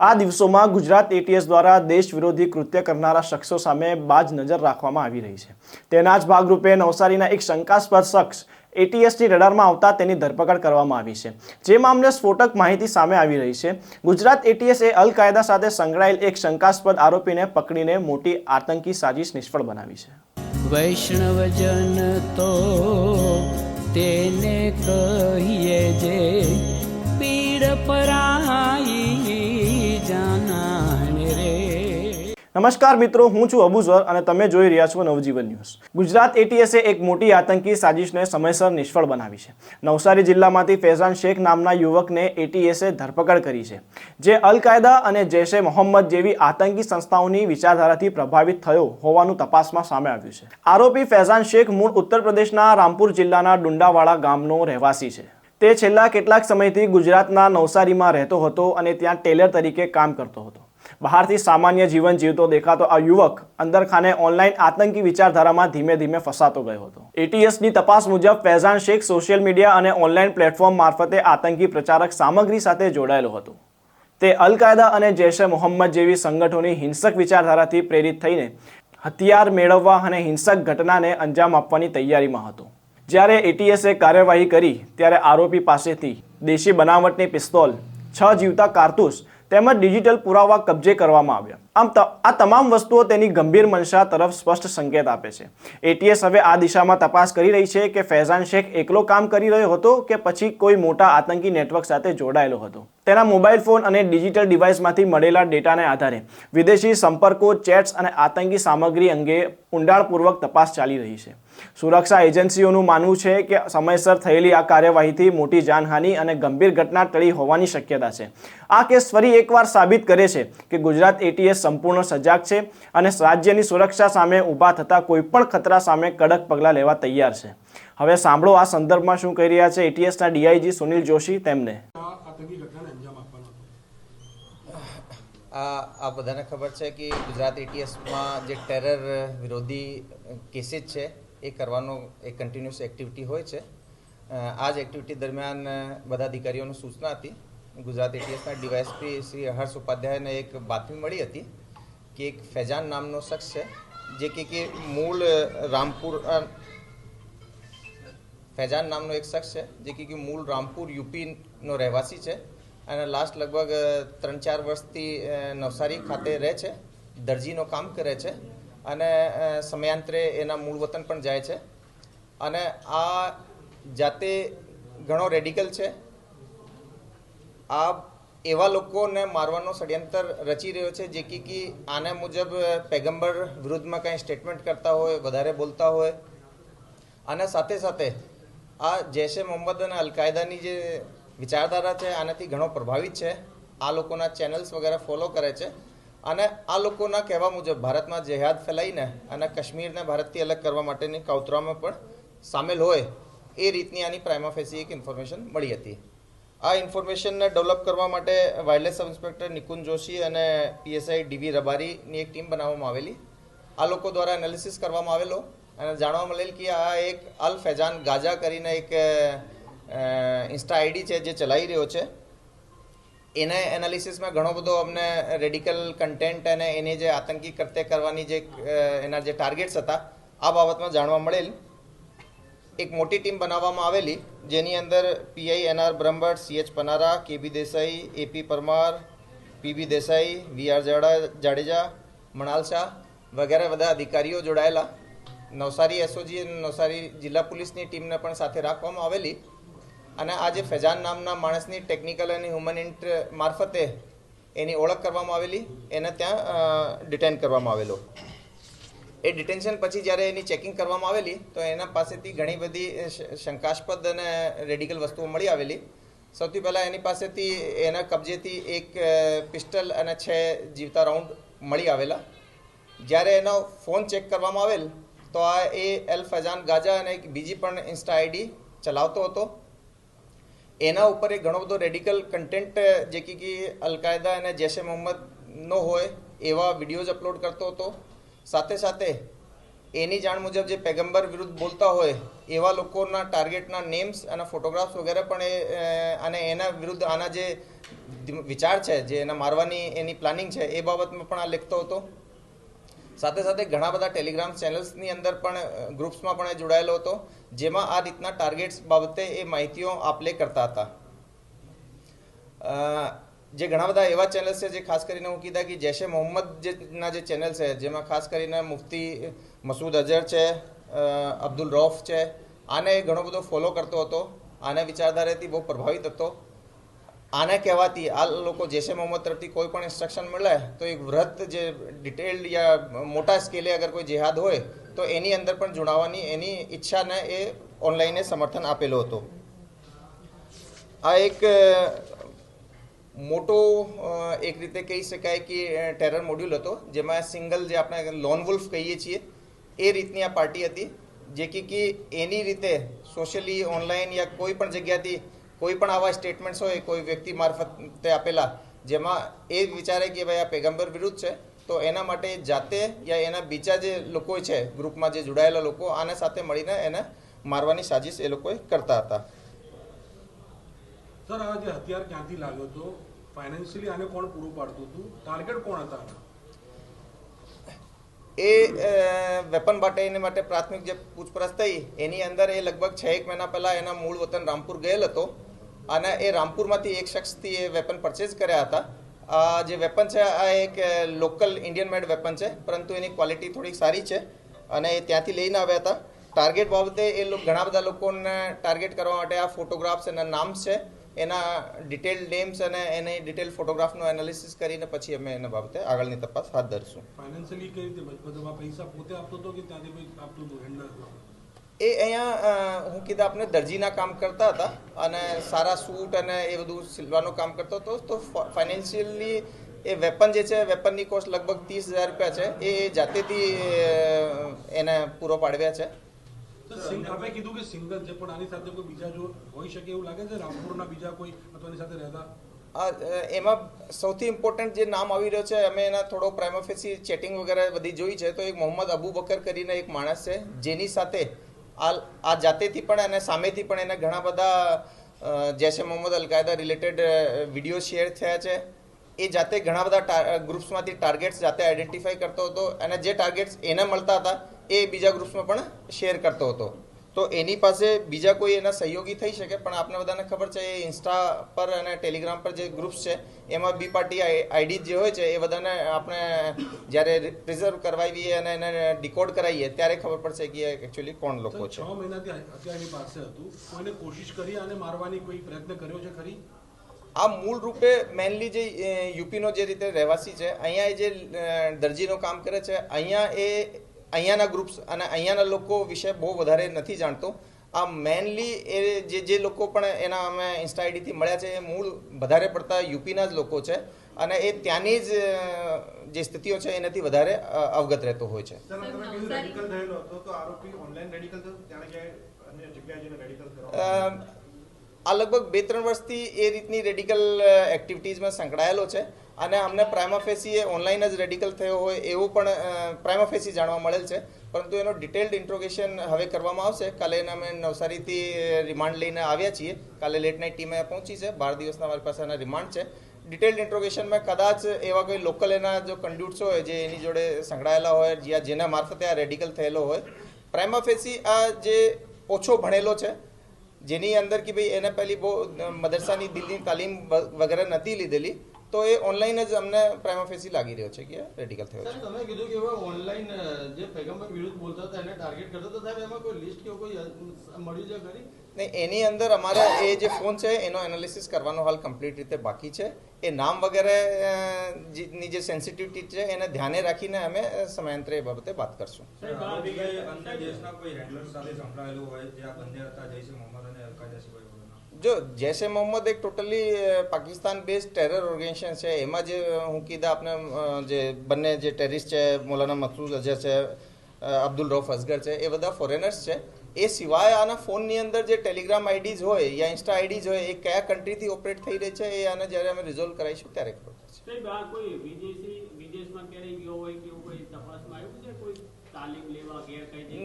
આ દિવસોમાં ગુજરાત એટીએસ દ્વારા દેશ વિરોધી કૃત્ય કરનારા શખ્સો સામે બાજ નજર રાખવામાં આવી રહી છે. તેના જ ભાગરૂપે નવસારીના એક શંકાસ્પદ શખ્સ એટીએસની રડારમાં આવતા તેની ધરપકડ કરવામાં આવી છે. જે મામલે સ્ફોટક માહિતી સામે આવી રહી છે. ગુજરાત એટીએસ એ અલ કાયદા સાથે સંકળાયેલ એક શંકાસ્પદ આરોપીને પકડીને મોટી આતંકી સાજિશ નિષ્ફળ બનાવી છે. વૈષ્ણવજન તો તેને કહીએ જે પીડ પરાઈ નમસ્કાર મિત્રો, હું છું અબુઝર અને તમે જોઈ રહ્યા છો નવજીવન ન્યૂઝ. ગુજરાત એટીએસે એક મોટી આતંકી સાજિશને સમયસર નિષ્ફળ બનાવી છે. નવસારી જિલ્લામાંથી ફેઝાન શેખ નામના યુવકને એટીએસે ધરપકડ કરી છે. જે અલ કાયદા અને જૈશે મોહમ્મદ જેવી આતંકી સંસ્થાઓની વિચારધારાથી પ્રભાવિત થયો હોવાનું તપાસમાં સામે આવ્યું છે. આરોપી ફેઝાન શેખ મૂળ ઉત્તર પ્રદેશના રામપુર જિલ્લાના ડુંડાવાડા ગામનો રહેવાસી છે. તે છેલ્લા કેટલાક સમયથી ગુજરાતના નવસારીમાં રહેતો હતો અને ત્યાં ટેલર તરીકે કામ કરતો હતો. બહારથી સામાન્ય જીવન જીવતો દેખાતો આ યુવક અંદરખાને ઓનલાઈન આતંકી વિચારધારામાં ધીમે ધીમે ફસાતો ગયો હતો. એટીએસની તપાસ મુજબ ફૈઝાન શેખ સોશિયલ મીડિયા અને ઓનલાઈન પ્લેટફોર્મ મારફતે આતંકી પ્રચારક સામગ્રી સાથે જોડાયેલો હતો. તે અલ કાયદા અને જૈશે મોહમ્મદ જેવી સંગઠનોની હિંસક વિચારધારાથી પ્રેરિત થઈને હથિયાર મેળવવા અને હિંસક ઘટનાને અંજામ આપવાની તૈયારીમાં હતો. જ્યારે એટીએસે કાર્યવાહી કરી, ત્યારે આરોપી પાસેથી દેશી બનાવટની પિસ્તોલ, છ જીવતા કારતૂસ તેમજ ડિજિટલ પુરાવા કબજે કરવામાં આવ્યા. આમ આ તમામ વસ્તુઓ તેની ગંભીર મંશા તરફ સ્પષ્ટ સંકેત આપે છે. એટીએસ હવે આ દિશામાં તપાસ કરી રહી છે કે ફૈઝાન શેખ એકલો કામ કરી રહ્યો હતો કે પછી કોઈ મોટા આતંકી નેટવર્ક સાથે જોડાયેલો હતો? તેના મોબાઈલ ફોન અને ડિજિટલ ડિવાઇસમાંથી મળેલા ડેટાને આધારે વિદેશી સંપર્કો, ચેટ્સ અને આતંકી સામગ્રી અંગે ઊંડાણપૂર્વક તપાસ ચાલી રહી છે. સુરક્ષા એજન્સીઓનું માનવું છે કે સમયસર થયેલી આ કાર્યવાહીથી મોટી જાનહાનિ અને ગંભીર ઘટના ટળી હોવાની શક્યતા છે. આ કેસ ફરી એકવાર સાબિત કરે છે કે ગુજરાત એટીએસ સંપૂર્ણ સજાગ છે અને રાજ્યની સુરક્ષા સામે ઊભા થતા કોઈપણ ખતરા સામે કડક પગલાં લેવા તૈયાર છે. હવે સાંભળો આ સંદર્ભમાં શું કહી રહ્યા છે એટીએસના ડીઆઈજી સુનિલ જોશી તેમને. આ બધાને ખબર છે કે ગુજરાત એટીએસમાં જે ટેરર વિરોધી કેસીસ છે એ કરવાનો એક કન્ટિન્યુઅસ એક્ટિવિટી હોય છે. આ જ એક્ટિવિટી દરમિયાન બધા અધિકારીઓની સૂચના હતી. ગુજરાત એટીએસના ડીવાયએસપી શ્રી હર્ષ ઉપાધ્યાયને એક બાતમી મળી હતી કે એક ફૈજાન નામનો શખ્સ છે, જે કે કે મૂળ રામપુર ફેજાન નામનો એક શખ્સ છે, જે કે કે મૂળ રામપુર યુપીનો રહેવાસી છે અને લાસ્ટ લગભગ ત્રણ ચાર વર્ષથી નવસારી ખાતે રહે છે, દરજીનો કામ કરે છે. અને સમયાંતરે એના મૂળ વતન પણ જાય છે. અને આ જાતે ઘણો રેડિકલ છે. આ એવા લોકોને મારવાનો ષડયંત્ર રચી રહ્યો છે, જે કે આને મુજબ પેગમ્બર વિરુદ્ધમાં કંઈ સ્ટેટમેન્ટ કરતા હોય, વધારે બોલતા હોય. અને સાથે સાથે આ જૈશે મોહમ્મદ અને અલ કાયદાની જે વિચારધારા છે, આનાથી ઘણો પ્રભાવિત છે. આ લોકોના ચેનલ્સ વગેરે ફોલો કરે છે. અને આ લોકોના કહેવા મુજબ ભારતમાં જેહાદ ફેલાઈને અને કાશ્મીરને ભારતથી અલગ કરવા માટેની કાવતરામાં પણ સામેલ હોય એ રીતની આની પ્રાઇમા ફેસી એક ઇન્ફોર્મેશન મળી હતી. આ ઇન્ફોર્મેશનને ડેવલપ કરવા માટે wireless sub inspector Nikunj Joshi અને પીએસઆઈ ડીવી રબારીની એક ટીમ બનાવવામાં આવેલી. આ લોકો દ્વારા એનાલિસિસ કરવામાં આવેલો અને જાણવા મળેલ કે આ એક અલ ફૈજાન ગાજા કરીને એક ઇન્સ્ટા આઈડી છે જે ચલાવી રહ્યો છે. એને એનાલિસિસમાં ઘણો બધો અમને રેડિકલ કન્ટેન્ટ અને એની જે આતંકી કૃત્ય કરવાની જે એના જે ટાર્ગેટ્સ હતા, આ બાબતમાં જાણવા મળેલ. એક મોટી ટીમ બનાવવામાં આવેલી, જેની અંદર PI NR Brahmbhatt CH Panara KB Desai AP Parmar PB Desai, V R Jadeja, Manal Shah વગેરે બધા અધિકારીઓ જોડાયેલા. નવસારી એસઓજી નવસારી જિલ્લા પોલીસની ટીમને પણ સાથે રાખવામાં આવેલી. અને આ જે ફૈજાન નામના માણસની ટેકનિકલ અને હ્યુમન ઇન્ટ મારફતે એની ઓળખ કરવામાં આવેલી, એને ત્યાં ડિટેન કરવામાં આવેલો. એ ડિટેન્શન પછી જ્યારે એની ચેકિંગ કરવામાં આવેલી, તો એના પાસેથી ઘણી બધી શંકાસ્પદ અને રેડિકલ વસ્તુઓ મળી આવેલી. સૌથી પહેલાં એની પાસેથી એના કબજેથી એક પિસ્ટલ અને છ જીવતા રાઉન્ડ મળી આવેલા. જ્યારે એનો ફોન ચેક કરવામાં આવેલ, તો આ એ એલ ફૈજાન ગાજા અને એક બીજી પણ ઇન્સ્ટા આઈડી ચલાવતો હતો. એના ઉપર એક ઘણો બધો રેડિકલ કન્ટેન્ટ જે કે અલકાયદા અને જૈશે મોહમ્મદનો હોય, એવા વિડીયોઝ અપલોડ કરતો હતો. સાથે સાથે એની જાણ મુજબ જે પેગમ્બર વિરુદ્ધ બોલતા હોય, એવા લોકોના ટાર્ગેટના નેમ્સ અને ફોટોગ્રાફ્સ વગેરે પણ એ અને એના વિરુદ્ધ આના જે વિચાર છે, જે એના મારવાની એની પ્લાનિંગ છે, એ બાબતમાં પણ આ લખતો હતો. સાથે સાથે ઘણા બધા ટેલિગ્રામ ચેનલ્સની અંદર પણ ગ્રુપ્સમાં પણ એ જોડાયેલો હતો, જેમાં આ રીતના ટાર્ગેટ્સ બાબતે એ માહિતીઓ આપલે કરતા હતા. જે ઘણા બધા એવા ચેનલ્સ છે જે ખાસ કરીને હું કીધા કે જૈશે મોહમ્મદ જે, ના જે ચેનલ છે, જેમાં ખાસ કરીને મુફ્તી મસૂદ અઝહર છે અબ્દુલ રૌફ છે, આને ઘણો બધો ફોલો કરતો હતો, આને વિચારધારાથી બહુ પ્રભાવિત હતો. આને કહેવાતી આ લોકો જૈશે મોહમ્મદ તરફથી કોઈ પણ ઇન્સ્ટ્રક્શન મળે, તો એક વ્રત જે ડિટેલ્ડ યા મોટા સ્કેલે અગર કોઈ જેહાદ હોય, તો એની અંદર પણ જોડાવાની એની ઈચ્છાને એ ઓનલાઈને સમર્થન આપેલો હતો. આ એક મોટો એક રીતે કહી શકાય કે ટેરર મોડ્યુલ હતો, જેમાં સિંગલ જે આપણે લોન વુલ્ફ કહીએ છીએ, એ રીતની આ પાર્ટી હતી, જે કે એની રીતે સોશિયલી ઓનલાઈન યા કોઈ પણ જગ્યાથી કોઈ પણ આવા સ્ટેટમેન્ટ્સ હોય કોઈ વ્યક્તિ મારફતે આપેલા જેમાં એ વિચારે કે ભાઈ આ પેગમ્બર વિરુદ્ધ છે તો એના માટે જાતે યા એના બીજા જે લોકો છે ગ્રુપમાં જે જોડાયેલા લોકો આને સાથે મળીને એને મારવાની સાજિશ એ લોકોએ કરતા હતા. સર આ જે હથિયાર ક્યાંથી લાવ્યો હતો? ફાઇનાન્શિયલી આને કોણ પૂરું પાડતું હતું? ટાર્ગેટ કોણ હતા એ વેપન માટે એને માટે પ્રાથમિક જે પૂછપરછ થઈ એની અંદર એ લગભગ છ એક મહિના પહેલાં એના મૂળ વતન રામપુર ગયેલ હતો. અને એ રામપુરમાંથી એક શખ્સથી એ વેપન પરચેઝ કર્યા હતા. જે વેપન છે, આ એક લોકલ ઇન્ડિયન મેડ વેપન છે, પરંતુ એની ક્વોલિટી થોડીક સારી છે અને એ ત્યાંથી લઈને આવ્યા હતા. ટાર્ગેટ બાબતે એ ઘણા બધા લોકોને ટાર્ગેટ કરવા માટે આ ફોટોગ્રાફ્સ એના નામ છે, એના ડિટેલ નેમ્સ અને એની ડિટેલ ફોટોગ્રાફનું એનાલિસિસ કરીને પછી અમે એના બાબતે આગળની તપાસ હાથ ધરશું. ફાઇનાન્શિયલી કઈ રીતે પૈસા પોતે આપતો હતો કે ત્યાંથી કોઈ આપતો હતો? એ અહીંયા હું કીધા આપણે દરજીના કામ કરતા હતા અને સારા સૂટ અને એ બધું સિલવાનું કામ કરતો હતો. તો ફાઇનાન્શિયલી એ વેપન જે છે વેપનની કોસ્ટ લગભગ ત્રીસ હજાર રૂપિયા છે. એ જાતેથી એને પૂરો પાડવ્યા છે. કીધું કે સિંગલ છે પણ આની સાથે કોઈ બીજા જો હોઈ શકે એવું લાગે છે? રામપુરના બીજા કોઈ અથવા એની સાથે રહેતા? એમાં સૌથી ઇમ્પોર્ટન્ટ જે નામ આવી રહ્યો છે અમે એના થોડો પ્રાઇમોફેસી ચેટિંગ વગેરે બધી જોઈ છે. તો એક મોહમ્મદ અબુ બકર કરીને એક માણસ છે જેની સાથે આ જાતેથી પણ અને સામેથી પણ એને ઘણા બધા Jaish e Mohammed Al Qaeda related video share થયા છે. એ જાતે ઘણા બધા ગ્રુપ્સમાંથી ટાર્ગેટ્સ જાતે આઈડેન્ટિફાઈ કરતો હતો અને જે ટાર્ગેટ્સ એને મળતા હતા, એ બીજા ગ્રુપ્સમાં પણ શેર કરતો હતો. તો એની પાસે બીજા કોઈ એના સહયોગી થઈ શકે? પણ આપને બધાને ખબર છે એ ઇન્સ્ટા પર અને ટેલિગ્રામ પર જે ગ્રુપ્સ છે એમાં બી પાર્ટી આઈડી જે હોય છે એ બધાને આપણે જ્યારે પ્રિઝર્વ કરવાવીએ અને એને ડિકોડ કરાવીએ ત્યારે ખબર પડશે કે એકચ્યુઅલી કોણ લોકો છે છ. મહિનાથી અત્યારની પાસે હતું. કોઈને કોશિશ કરી અને મારવાની કોઈ પ્રયત્ન કર્યો છે ખરી? આ મૂળ રૂપે મેનલી જે યુપીનો જે રીતે રહેવાસી છે અહીંયા જે દરજીનું કામ કરે છે અહીંયા એ અહીંયાના ગ્રુપ્સ અને અહીંયાના લોકો વિશે બહુ વધારે નથી જાણતો. આ મેનલી એ જે જે લોકો પણ એના અમે ઇન્સ્ટા આઈડીથી મળ્યા છે એ મૂળ વધારે પડતા યુપીના જ લોકો છે. અને એ ત્યાંની જ જે સ્થિતિઓ છે એનાથી વધારે અવગત રહેતો હોય છે. આ લગભગ બે ત્રણ વર્ષથી એ રીતની રેડિકલ એક્ટિવિટીઝમાં સંકળાયેલો છે. અને અમને પ્રાઇમાફેસી એ ઓનલાઈન જ રેડિકલ થયો હોય એવું પણ પ્રાઇમાફેસી જાણવા મળેલ છે. પરંતુ એનો ડિટેલ્ડ ઇન્ટ્રોગેશન હવે કરવામાં આવશે. કાલે અમે નવસારીથી રિમાન્ડ લઈને આવ્યા છીએ. કાલે લેટ નાઇટ ટીમે પહોંચી છે. બાર દિવસના અમારી પાસે એના રિમાન્ડ છે. ડિટેલ્ડ ઇન્ટ્રોગેશનમાં કદાચ એવા કોઈ લોકલ એના જો કન્ડ્યુટ્સ હોય, જે એની જોડે સંકળાયેલા હોય, જ્યાં જેના મારફતે આ રેડિકલ થયેલો હોય. પ્રાઇમાફેસી આ જે ઓછો ભણેલો છે જેની અંદર કે ભાઈ એને પહેલી બહુ મદરસાની દિલની તાલીમ વગેરે નથી લીધેલી તો એ ઓનલાઈન જ અમને પ્રાઇમોફેસી લાગી રહ્યો છે કે રેડિકલ થયો છે. તમે કીધું કે હવે ઓનલાઈન જે પેગમ્બર વિરુદ્ધ બોલતા હતા એને ટાર્ગેટ કરતા હતા સાહેબ એમાં કોઈ લિસ્ટ કે કોઈ અ, મળ્યું છે ખરી? નહીં એની અંદર અમારે એ જે ફોન છે એનો એનાલિસિસ કરવાનો હાલ કમ્પ્લીટ રીતે બાકી છે. એ નામ વગેરે જે- ની જે સેન્સિટિવિટી છે એને ધ્યાને રાખીને અમે સમયાંતરે એ બાબતે વાત કરશું. અન્ય દેશના કોઈ હેન્ડલર સાથે સંકળાયેલું હોય જે આ બંને હતા જૈસે મોહમ્મદ અને અલકાયદા સિવાય? જો જૈશે મોહમ્મદ એક totally Pakistan base terror organisation છે. એમાં જે હું કીધા આપણે જે બંને જે ટેરિસ્ટ છે, મૌલાના મકસૂદ અઝર છે અબ્દુલ રૌફ અસગર છે, એ બધા ફોરેનર્સ છે. એ સિવાય આના ફોનની અંદર જે ટેલિગ્રામ આઈડીઝ હોય યા ઇન્સ્ટા આઈડીઝ હોય, એ કયા કન્ટ્રીથી ઓપરેટ થઈ રહી છે, એ આને જ્યારે અમે રિઝોલ્વ કરાવીશું ત્યારે ખબર પડશે.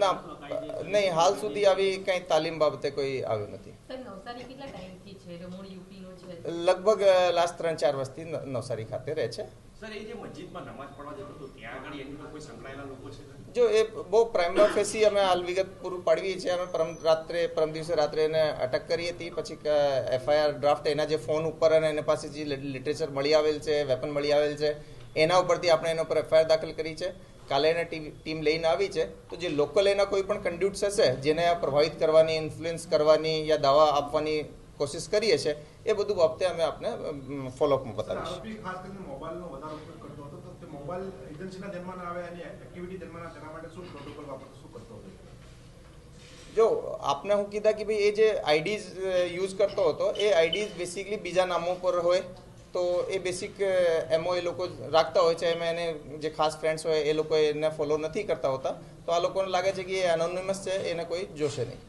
ના નહીં હાલ સુધી આવી કંઈ તાલીમ બાબતે કોઈ આવ્યું નથી. લગભગ લાસ્ટ ત્રણ ચાર વર્ષથી નવસારી ખાતે રહે છે. જે મસ્જિદમાં નમાઝ પડવા જતો હતો ત્યાં આગળ એની પર કોઈ સંકળાયેલા લોકો છે? જો એ બહુ પ્રાઇમા ફેસી અમે હાલ વિગત પૂરું પાડવી છે અમે પરમ રાત્રે પરમ દિવસે રાત્રે એને અટક કરી હતી. પછી એફઆઈઆર ડ્રાફ્ટ એના જે ફોન ઉપર અને એના પાસે જે લિટરેચર મળી આવેલ છે વેપન મળી આવેલ છે એના ઉપરથી આપણે એના ઉપર એફઆઈઆર દાખલ કરી છે. કાલે એને ટીમ લઈને આવી છે તો જે લોકલ એના કોઈ પણ કન્ડ્યુટ્સ હશે જેને આ પ્રભાવિત કરવાની ઇન્ફ્લુઅન્સ કરવાની યા દાવા આપવાની કોશિશ કરીએ છે એ બધું બાબતે અમે આપને ફોલોઅપમાં બતાવીશું. જો આપને હું કીધા કે ભાઈ એ જે આઈડીઝ યુઝ કરતો હતો એ આઈડીઝ બેસિકલી બીજા નામો પર હોય તો એ બેસિક એમઓ એ લોકો રાખતા હોય છે. એમાં એને જે ખાસ ફ્રેન્ડ્સ હોય એ લોકો એને ફોલો નથી કરતા હોતા. તો આ લોકોને લાગે છે કે એ એનોનિમસ છે, એને કોઈ જોશે નહીં.